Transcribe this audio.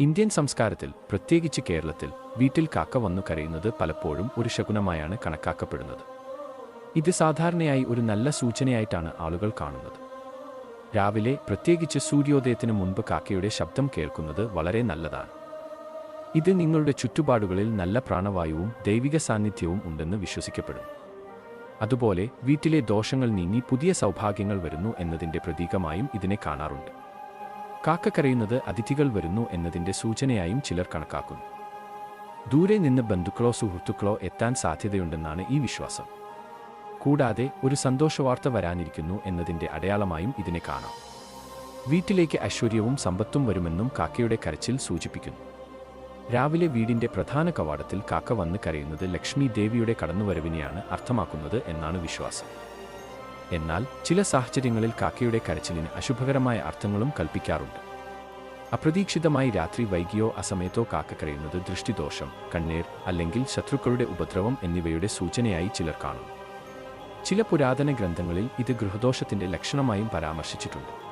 Indian സംസ്കാരത്തിൽ പ്രത്യേകിച്ച് കേരളത്തിൽ വീട്ടിൽ കാക്ക വന്നു കരയുന്നത് പലപ്പോഴും ഒരു ശകുനമായാണ് കണക്കാക്കപ്പെടുന്നത്. ഇത് സാധാരണയായി ഒരു നല്ല സൂചനയായിട്ടാണ് ആളുകൾ കാണുന്നത്. രാവിലെ പ്രത്യേകിച്ച് സൂര്യോദയത്തിന് മുൻപ് കാക്കയുടെ ശബ്ദം കേൾക്കുന്നത് വളരെ നല്ലതാണ്. ഇത് നിങ്ങളുടെ ചുറ്റുപാടുകളിൽ നല്ല പ്രാണവായുവും ദൈവിക സാന്നിധ്യവും ഉണ്ടെന്ന് വിശ്വസിക്കപ്പെടുന്നു. അതുപോലെ വീട്ടിലെ ദോഷങ്ങൾ നീങ്ങി പുതിയ സൗഭാഗ്യങ്ങൾ വരുന്നു എന്നതിന്റെ പ്രതീകമായും ഇതിനെ കാണാറുണ്ട്. കാക്ക കരയുന്നത് അതിഥികൾ വരുന്നു എന്നതിന്റെ സൂചനയായും ചിലർ കണക്കാക്കുന്നു. ദൂരെ നിന്ന് ബന്ധുക്കളോ സുഹൃത്തുക്കളോ എത്താൻ സാധ്യതയുണ്ടെന്നാണ് ഈ വിശ്വാസം. കൂടാതെ ഒരു സന്തോഷവാർത്ത വരാനിരിക്കുന്നു എന്നതിന്റെ അടയാളമായും ഇതിനെ കാണാം. വീട്ടിലേക്ക് ഐശ്വര്യവും സമ്പത്തും വരുമെന്നും കാക്കയുടെ കരച്ചിൽ സൂചിപ്പിക്കുന്നു. രാവിലെ വീടിന്റെ പ്രധാന കവാടത്തിൽ കാക്ക വന്ന് കരയുന്നത് ലക്ഷ്മി ദേവിയുടെ കടന്നുവരവിനെയാണ് അർത്ഥമാക്കുന്നത് എന്നാണ് വിശ്വാസം. എന്നാൽ ചില സാഹചര്യങ്ങളിൽ കാക്കയുടെ കരച്ചിലിന് അശുഭകരമായ അർത്ഥങ്ങളും കൽപ്പിക്കാറുണ്ട്. അപ്രതീക്ഷിതമായി രാത്രി വൈകിയോ അസമയത്തോ കാക്ക കരയുന്നത് ദൃഷ്ടിദോഷം കണ്ണീർ അല്ലെങ്കിൽ ശത്രുക്കളുടെ ഉപദ്രവം എന്നിവയുടെ സൂചനയായി ചിലർ കാണും ചില പുരാതന ഗ്രന്ഥങ്ങളിൽ ഇത് ഗൃഹദോഷത്തിന്റെ ലക്ഷണമായും പരാമർശിച്ചിട്ടുണ്ട്.